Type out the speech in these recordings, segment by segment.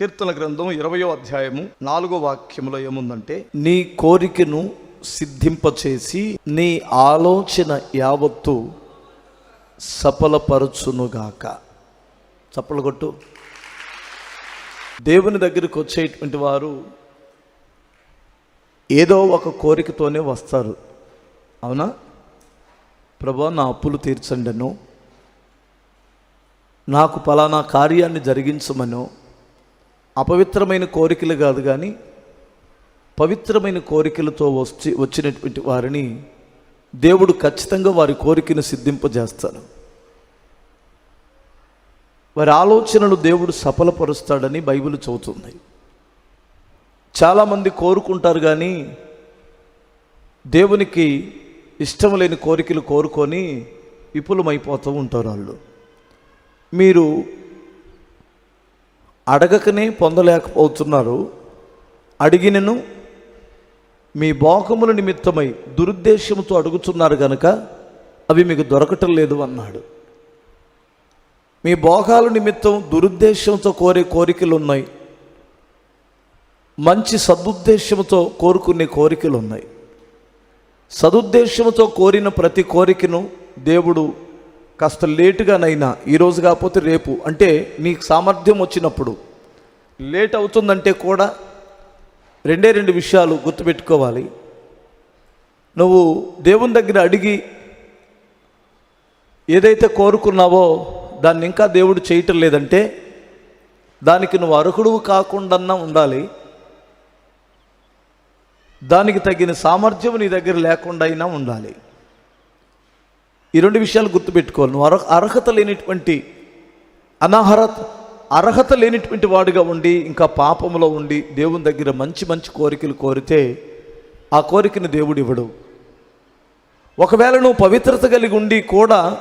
కీర్తన గ్రంథం ఇరవయో అధ్యాయము నాలుగో వాక్యములో ఏముందంటే నీ కోరికను సిద్ధింపచేసి నీ ఆలోచన యావత్తు సఫలపరచునుగాక. చప్పలు కొట్టు. దేవుని దగ్గరికి వచ్చేటువంటి వారు ఏదో ఒక కోరికతోనే వస్తారు. అవునా? ప్రభా నా అప్పులు తీర్చండను. నాకు పలానా కార్యాన్ని జరిగించమనో. అపవిత్రమైన కోరికలు కాదు కానీ పవిత్రమైన కోరికలతో వచ్చి వచ్చినటువంటి వారిని దేవుడు ఖచ్చితంగా వారి కోరికను సిద్ధింపజేస్తాడు. వారి ఆలోచనలు దేవుడు సఫలపరుస్తాడని బైబిల్ చెబుతుంది. చాలామంది కోరుకుంటారు కానీ దేవునికి ఇష్టం లేని కోరికలు కోరుకొని విపులమైపోతూ ఉంటారు వాళ్ళు. మీరు అడగకనే పొందలేకపోతున్నారు. అడిగినను మీ భోగముల నిమిత్తమై దురుద్దేశంతో అడుగుతున్నారు కనుక అవి మీకు దొరకటం లేదు అన్నాడు. మీ భోగాల నిమిత్తం దురుద్దేశంతో కోరే కోరికలు ఉన్నాయి మంచి సదుద్దేశంతో కోరుకునే కోరికలు ఉన్నాయి సదుద్దేశంతో కోరిన ప్రతి కోరికను దేవుడు కాస్త లేటుగానైనా ఈరోజు కాకపోతే రేపు. అంటే నీకు సామర్థ్యం వచ్చినప్పుడు. లేట్ అవుతుందంటే కూడా రెండే రెండు విషయాలు గుర్తుపెట్టుకోవాలి. నువ్వు దేవుని దగ్గర అడిగి ఏదైతే కోరుకున్నావో దాన్ని ఇంకా దేవుడు చేయటం లేదంటే దానికి నువ్వు అర్హుడు కాకుండా ఉండాలి. దానికి తగిన సామర్థ్యం నీ దగ్గర లేకుండా అయినా ఉండాలి. ఈ రెండు విషయాలు గుర్తుపెట్టుకోవాలి. నువ్వు అర్హ అర్హత లేనిటువంటి అనర్హత అర్హత లేనిటువంటి వాడుగా ఉండి ఇంకా పాపంలో ఉండి దేవుని దగ్గర మంచి మంచి కోరికలు కోరితే ఆ కోరికని దేవుడు ఇవ్వడు. ఒకవేళ నువ్వు పవిత్రత కలిగి ఉండి కూడా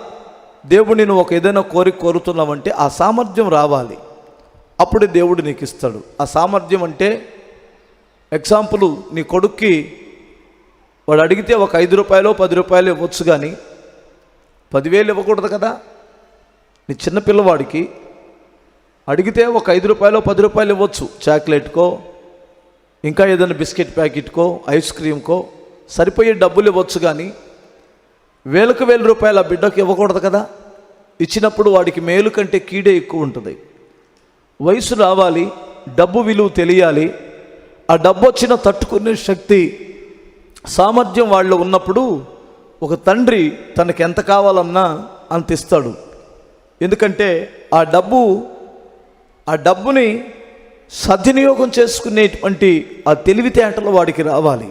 దేవుడిని నువ్వు ఒక ఏదైనా కోరిక కోరుతున్నావంటే ఆ సామర్థ్యం రావాలి. అప్పుడే దేవుడు నీకు ఇస్తాడు. ఆ సామర్థ్యం అంటే ఎగ్జాంపుల్ నీ కొడుక్కి వాడు అడిగితే ఒక ఐదు రూపాయలు పది రూపాయలు ఇవ్వచ్చు కానీ పదివేలు ఇవ్వకూడదు కదా? నీ చిన్న పిల్లవాడికి అడిగితే ఒక ఐదు రూపాయలు పది రూపాయలు ఇవ్వచ్చు. చాక్లెట్కో ఇంకా ఏదైనా బిస్కెట్ ప్యాకెట్కో ఐస్ క్రీమ్కో సరిపోయే డబ్బులు ఇవ్వచ్చు కానీ వేలకు వేల రూపాయల బిడ్డకు ఇవ్వకూడదు కదా? ఇచ్చినప్పుడు వాడికి మేలు కంటే కీడే ఎక్కువ ఉంటుంది. వయసు రావాలి డబ్బు విలువ తెలియాలి. ఆ డబ్బు వచ్చిన తట్టుకునే శక్తి సామర్థ్యం వాళ్ళు ఉన్నప్పుడు ఒక తండ్రి తనకి ఎంత కావాలన్నా అంత ఇస్తాడు. ఎందుకంటే ఆ డబ్బు ఆ డబ్బుని సద్వినియోగం చేసుకునేటువంటి ఆ తెలివితేటలు వాడికి రావాలి.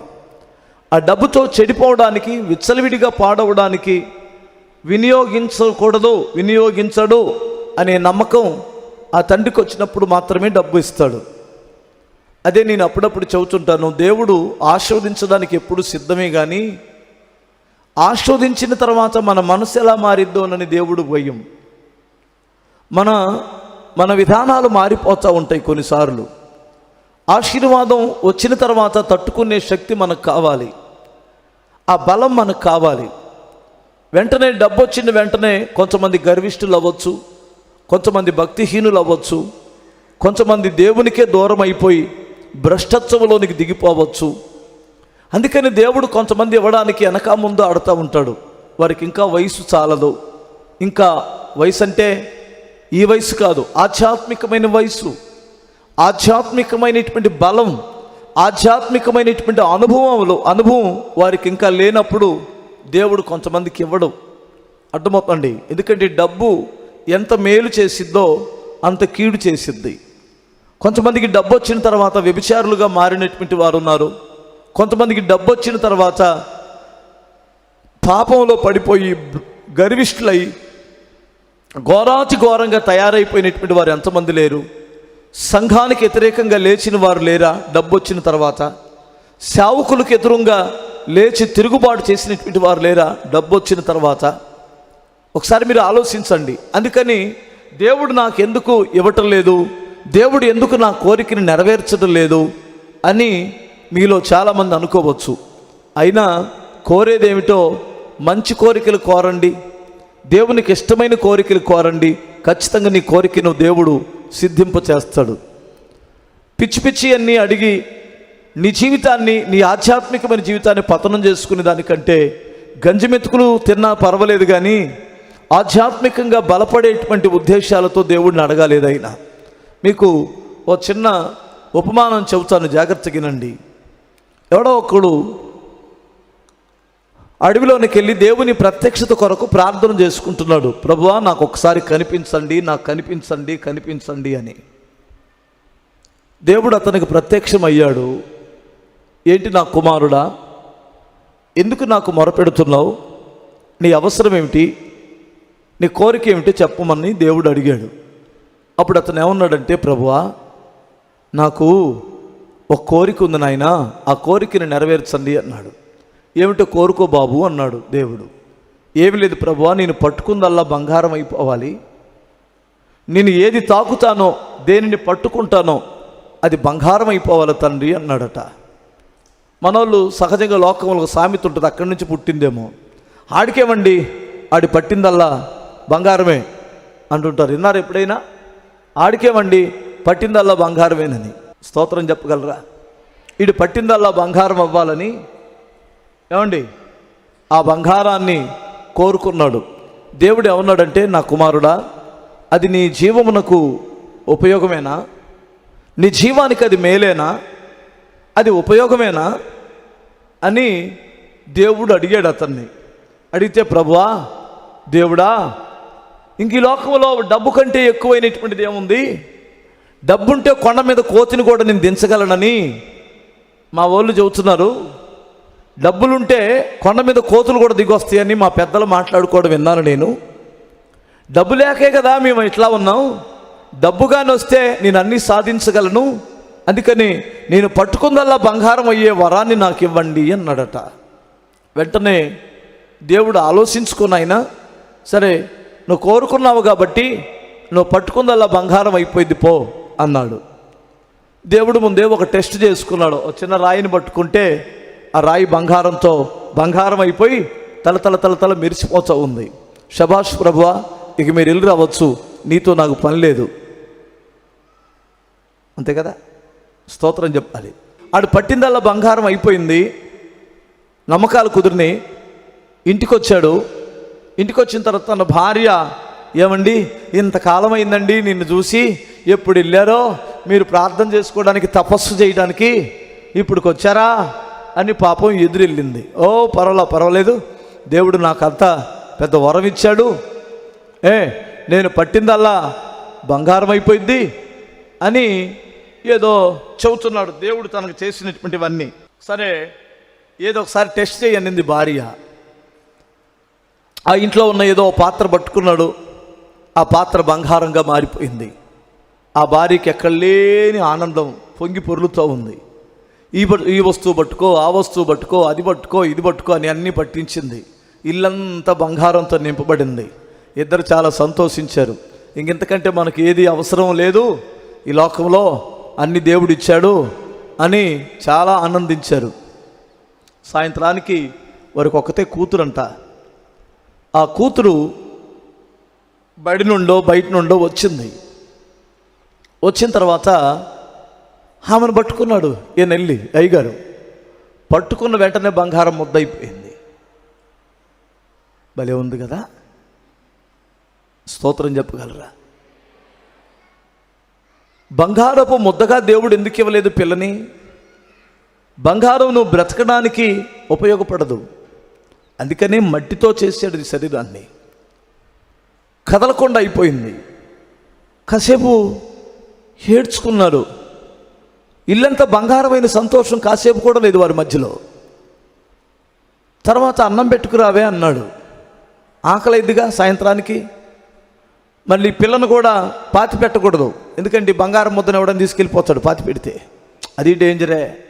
ఆ డబ్బుతో చెడిపోవడానికి విచ్చలవిడిగా పాడవడానికి వినియోగించకూడదు వినియోగించడు అనే నమ్మకం ఆ తండ్రికి వచ్చినప్పుడు మాత్రమే డబ్బు ఇస్తాడు. అదే నేను అప్పుడప్పుడు చెబుతుంటాను దేవుడు ఆశీర్వదించడానికి ఎప్పుడు సిద్ధమే కానీ ఆస్వాదించిన తర్వాత మన మనసు ఎలా మారిద్దోనని దేవుడు భయం. మన మన విధానాలు మారిపోతూ ఉంటాయి కొన్నిసార్లు. ఆశీర్వాదం వచ్చిన తర్వాత తట్టుకునే శక్తి మనకు కావాలి. ఆ బలం మనకు కావాలి. వెంటనే డబ్బు వచ్చిన వెంటనే కొంతమంది గర్విష్ఠులు అవ్వచ్చు కొంతమంది భక్తిహీనులు అవ్వచ్చు కొంతమంది దేవునికే దూరం అయిపోయి భ్రష్టత్వంలోనికి దిగిపోవచ్చు. అందుకని దేవుడు కొంతమంది ఇవ్వడానికి వెనక ముందు ఆడుతూ ఉంటాడు. వారికి ఇంకా వయసు చాలదు. ఇంకా వయసు అంటే ఈ వయసు కాదు ఆధ్యాత్మికమైన వయసు. ఆధ్యాత్మికమైనటువంటి బలం ఆధ్యాత్మికమైనటువంటి అనుభవంలో అనుభవం వారికి ఇంకా లేనప్పుడు దేవుడు కొంతమందికి ఇవ్వడు. అర్థమవుతండి ఎందుకంటే డబ్బు ఎంత మేలు చేసిద్దో అంత కీడు చేసిద్ది. కొంతమందికి డబ్బు వచ్చిన తర్వాత వ్యభిచారులుగా మారినటువంటి వారు ఉన్నారు కొంతమందికి డబ్బు వచ్చిన తర్వాత పాపంలో పడిపోయి గర్విష్ఠులై ఘోరాతి ఘోరంగా తయారైపోయినటువంటి వారు ఎంతమంది లేరు? సంఘానికి వ్యతిరేకంగా లేచిన వారు లేరా? డబ్బు వచ్చిన తర్వాత సేవకులకు ఎదురుగా లేచి తిరుగుబాటు చేసినటువంటి వారు లేరా? డబ్బు వచ్చిన తర్వాత ఒకసారి మీరు ఆలోచించండి. అందుకని దేవుడు నాకు ఎందుకు ఇవ్వటం లేదు? దేవుడు ఎందుకు నా కోరికని నెరవేర్చడం లేదు? అని మీలో చాలామంది అనుకోవచ్చు. అయినా కోరేదేమిటో మంచి కోరికలు కోరండి. దేవునికి ఇష్టమైన కోరికలు కోరండి. ఖచ్చితంగా నీ కోరికను దేవుడు సిద్ధింప చేస్తాడు. పిచ్చి పిచ్చి అన్నీ అడిగి నీ జీవితాన్ని నీ ఆధ్యాత్మికమైన జీవితాన్ని పతనం చేసుకునే దానికంటే గంజి మెతుకులు తిన్నా పర్వాలేదు కానీ ఆధ్యాత్మికంగా బలపడేటువంటి ఉద్దేశాలతో దేవుడిని అడగాలేదైనా. మీకు ఓ చిన్న ఉపమానం చెబుతాను. జాగ్రత్తగినండి ఎవడో ఒకడు అడవిలోనికి వెళ్ళి దేవుని ప్రత్యక్షత కొరకు ప్రార్థన చేసుకుంటున్నాడు. ప్రభువా నాకు ఒకసారి కనిపించండి నాకు కనిపించండి కనిపించండి అని. దేవుడు అతనికి ప్రత్యక్షమయ్యాడు. ఏంటి నా కుమారుడా ఎందుకు నాకు మొరపెడుతున్నావు? నీ అవసరం ఏమిటి? నీ కోరిక ఏమిటి? చెప్పమని దేవుడు అడిగాడు. అప్పుడు అతను ఏమన్నాడంటే ప్రభువా నాకు ఒక కోరిక ఉంది నాయన ఆ కోరికని నెరవేర్చండి అన్నాడు. ఏమిటో కోరుకో బాబు అన్నాడు దేవుడు. ఏమి లేదు ప్రభువా నేను పట్టుకుందల్లా బంగారం అయిపోవాలి. నేను ఏది తాకుతానో దేనిని పట్టుకుంటానో అది బంగారం అయిపోవాలి తండ్రి అన్నాడట. మనోళ్ళు సహజంగా లోకంలో ఒక సామెత ఉంటుంది అక్కడి నుంచి పుట్టిందేమో. ఆడికేమండి ఆడి పట్టిందల్లా బంగారమే అంటుంటారు. విన్నారు ఎప్పుడైనా? ఆడికేమండి పట్టిందల్లా బంగారమేనని. స్తోత్రం చెప్పగలరా? ఈడు పట్టిందల్లా బంగారం అవ్వాలని. ఏమండి? ఆ బంగారాన్ని కోరుకున్నాడు. దేవుడు ఏమన్నాడంటే నా కుమారుడా అది నీ జీవమునకు ఉపయోగమేనా? నీ జీవానికి అది మేలేనా? అది ఉపయోగమేనా? అని దేవుడు అడిగాడు అతన్ని. అడిగితే ప్రభువా దేవుడా ఇంక ఈ లోకంలో డబ్బు కంటే ఎక్కువైనటువంటిది ఏముంది? డబ్బుంటే కొండ మీద కోతిని కూడా నేను దించగలనని మా వాళ్ళు చెబుతున్నారు. డబ్బులుంటే కొండ మీద కోతులు కూడా దిగొస్తాయని మా పెద్దలు మాట్లాడుకోవడం విన్నాను నేను. డబ్బు లేకే కదా మేము ఇట్లా ఉన్నాం. డబ్బుగాని వస్తే నేను అన్నీ సాధించగలను. అందుకని నేను పట్టుకుందల్లా బంగారం అయ్యే వరాన్ని నాకు ఇవ్వండి అన్నాడట. వెంటనే దేవుడు ఆలోచించుకున్న ఆయన సరే నువ్వు కోరుకున్నావు కాబట్టి నువ్వు పట్టుకుందల్లా బంగారం అయిపోయింది పో. అన్నాడు. దేవుడు ముందే ఒక టెస్ట్ చేసుకున్నాడు. ఒక చిన్న రాయిని పట్టుకుంటే ఆ రాయి బంగారంతో బంగారం అయిపోయి తల తల తల తల మెరిసిపోతూ ఉంది. శభాష్ ప్రభువా ఇక మీరు వెళ్ళి రావచ్చు. నీతో నాకు పని లేదు. అంతే కదా? స్తోత్రం చెప్పాలి. ఆడు పట్టిందల్లా బంగారం అయిపోయింది. నమ్మకాలు కుదిరినాయి. ఇంటికొచ్చాడు. ఇంటికొచ్చిన ఇంటికి వచ్చిన తర్వాత తన భార్య ఏమండి? ఇంతకాలం అయిందండి నిన్ను చూసి. ఎప్పుడు వెళ్ళారో మీరు ప్రార్థన చేసుకోవడానికి తపస్సు చేయడానికి ఇప్పుడుకి వచ్చారా అని పాపం ఎదురెళ్ళింది. ఓ పర్వాలా పర్వాలేదు. దేవుడు నాకంతా పెద్ద వరం ఇచ్చాడు. ఏ నేను పట్టిందల్లా బంగారం అయిపోయింది అని ఏదో చెబుతున్నాడు. దేవుడు తనకు చేసినటువంటివన్నీ. సరే ఏదో ఒకసారి టెస్ట్ చేయనింది భార్య. ఆ ఇంట్లో ఉన్న ఏదో పాత్ర పట్టుకున్నాడు. ఆ పాత్ర బంగారంగా మారిపోయింది. ఆ భార్యకి ఎక్కడ లేని ఆనందం పొంగి పొరులుతూ ఉంది. ఈ ఈ వస్తువు పట్టుకో ఆ వస్తువు పట్టుకో అది పట్టుకో ఇది పట్టుకో అని అన్నీ పట్టించింది. ఇల్లంతా బంగారంతో నింపబడింది. ఇద్దరు చాలా సంతోషించారు. ఇంకెంతకంటే మనకి ఏది అవసరం లేదు ఈ లోకంలో అన్ని దేవుడు ఇచ్చాడు అని చాలా ఆనందించారు. సాయంత్రానికి వారికి ఒకతే కూతురంట. ఆ కూతురు బడి నుండో బయట నుండో వచ్చింది. వచ్చిన తర్వాత ఆమెను పట్టుకున్నాడు ఏ నెల్లి అయ్యగారు. పట్టుకున్న వెంటనే బంగారం ముద్దయిపోయింది. భలే ఉంది కదా? స్తోత్రం చెప్పగలరా? బంగారపు ముద్దగా దేవుడు ఎందుకు ఇవ్వలేదు పిల్లని? బంగారం నువ్వు బ్రతకడానికి ఉపయోగపడదు. అందుకని మట్టితో చేశాడు ఈ శరీరాన్ని. కదలకుండా అయిపోయింది. కాసేపు ఏడ్చుకున్నారు. ఇల్లంతా బంగారమైన సంతోషం కాసేపు కూడా లేదు వారి మధ్యలో. తర్వాత అన్నం పెట్టుకురావే అన్నాడు. ఆకలిద్దిగా సాయంత్రానికి. మళ్ళీ పిల్లను కూడా పాతి పెట్టకూడదు. ఎందుకంటే బంగారం ముద్దను ఎవడని తీసుకెళ్ళిపోతాడు పాతి పెడితే. అది డేంజరే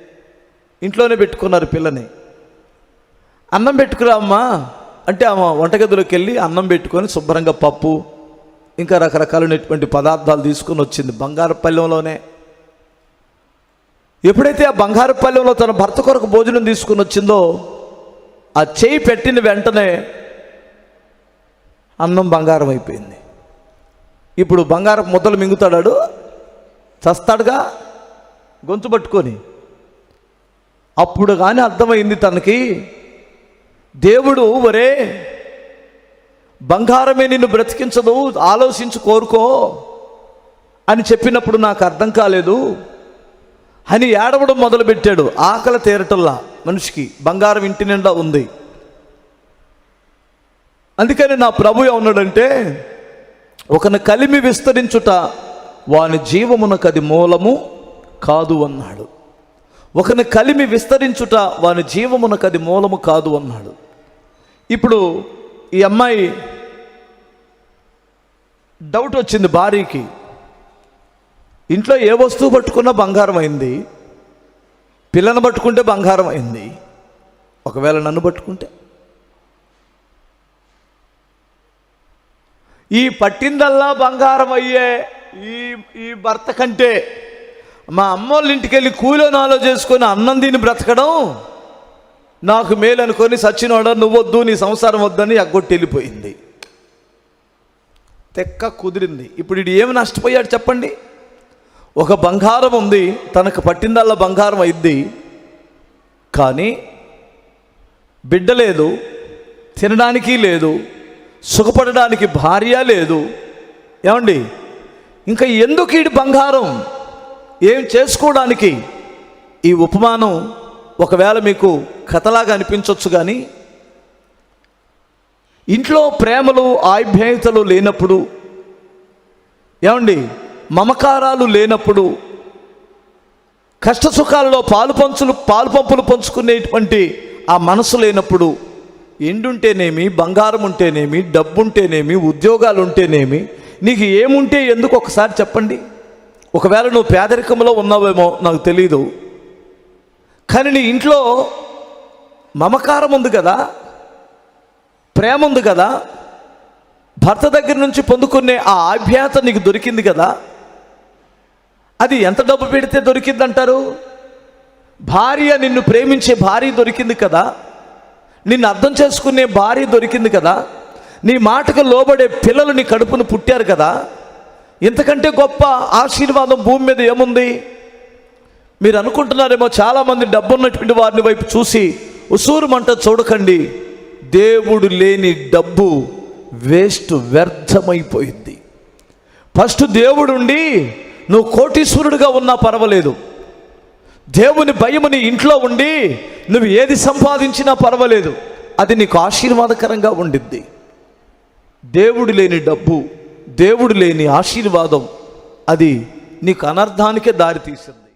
ఇంట్లోనే పెట్టుకున్నారు పిల్లని. అన్నం పెట్టుకురా అమ్మా అంటే ఆమె వంటగదిలోకి వెళ్ళి అన్నం పెట్టుకొని శుభ్రంగా పప్పు ఇంకా రకరకాలైనటువంటి పదార్థాలు తీసుకొని వచ్చింది బంగారు పల్లెంలోనే ఎప్పుడైతే ఆ బంగారు పల్లెంలో తన భర్త కొరకు భోజనం తీసుకుని వచ్చిందో ఆ చేయి పెట్టిన వెంటనే అన్నం బంగారం అయిపోయింది. ఇప్పుడు బంగారం ముద్దలు మింగుతాడాడు చస్తాడుగా గొంతు పట్టుకొని. అప్పుడు కానీ అర్థమైంది తనకి దేవుడు ఒరే బంగారమే నిన్ను బ్రతికించదు ఆలోచించి కోరుకో అని చెప్పినప్పుడు నాకు అర్థం కాలేదు. అని ఏడవడం మొదలుపెట్టాడు ఆకలి తీరటల్లా మనిషికి బంగారం ఇంటి నిండా ఉంది. అందుకని నా ప్రభు ఏమన్నాడంటే ఒకని కలిమి విస్తరించుట వాని జీవమునకది మూలము కాదు అన్నాడు. ఒకని కలిమి విస్తరించుట వాని జీవమునకది మూలము కాదు అన్నాడు. ఇప్పుడు ఈ అమ్మాయి డౌట్ వచ్చింది భార్యకి ఇంట్లో ఏ వస్తువు పట్టుకున్నా బంగారం అయింది. పిల్లను పట్టుకుంటే బంగారం అయింది. ఒకవేళ నన్ను పట్టుకుంటే. ఈ పట్టిందల్లా బంగారం అయ్యే ఈ ఈ భర్త కంటే మా అమ్మోళ్ళ ఇంటికి వెళ్ళి కూలోనాలో చేసుకొని అన్నం తిని బ్రతకడం నాకు మేలు అనుకొని సచ్చినోడ నువ్వొద్దు నీ సంసారం వద్దని అగ్గొట్టి వెళ్ళిపోయింది తెక్క కుదిరింది. ఇప్పుడు ఇది ఏమి నష్టపోయాడు చెప్పండి? ఒక బంగారం ఉంది తనకు పట్టిందల్లా బంగారం అయింది కానీ బిడ్డ లేదు తినడానికి లేదు సుఖపడడానికి భార్య లేదు. ఏమండి? ఇంకా ఎందుకు ఈ బంగారం? ఏం చేసుకోవడానికి? ఈ ఉపమానం ఒకవేళ మీకు కథలాగా అనిపించవచ్చు కానీ ఇంట్లో ప్రేమలు ఆభ్యాయతలు లేనప్పుడు ఏమండి మమకారాలు లేనప్పుడు కష్ట సుఖాల్లో పాలు పంచులు పాలు పంపులు పంచుకునేటువంటి ఆ మనసు లేనప్పుడు ఎండుంటేనేమి బంగారం ఉంటేనేమి డబ్బు ఉంటేనేమి ఉద్యోగాలు ఉంటేనేమి నీకు ఏముంటే ఎందుకు ఒకసారి చెప్పండి? ఒకవేళ నువ్వు పేదరికంలో ఉన్నావేమో నాకు తెలీదు. కానీ నీ ఇంట్లో మమకారం ఉంది కదా ప్రేమ ఉంది కదా భర్త దగ్గర నుంచి పొందుకునే ఆ ఆభ్యాత నీకు దొరికింది కదా. అది ఎంత డబ్బు పెడితే దొరికిందంటారు? భార్య నిన్ను ప్రేమించే భార్య దొరికింది కదా నిన్ను అర్థం చేసుకునే భార్య దొరికింది కదా నీ మాటకు లోబడే పిల్లలు నీ కడుపును పుట్టారు కదా. ఇంతకంటే గొప్ప ఆశీర్వాదం భూమి మీద ఏముంది? మీరు అనుకుంటున్నారేమో చాలామంది డబ్బున్నటువంటి వారిని వైపు చూసి ఉసూరుమంట చూడకండి దేవుడు లేని డబ్బు వేస్ట్ వ్యర్థమైపోయింది. ఫస్ట్ దేవుడుండి నువ్వు కోటీశ్వరుడిగా ఉన్నా పర్వాలేదు. దేవుని భయము నీ ఇంట్లో ఉండి నువ్వు ఏది సంపాదించినా పర్వాలేదు. అది నీకు ఆశీర్వాదకరంగా ఉండిద్ది. దేవుడు లేని డబ్బు దేవుడు లేని ఆశీర్వాదం అది నీకు అనర్థానికే దారి తీసింది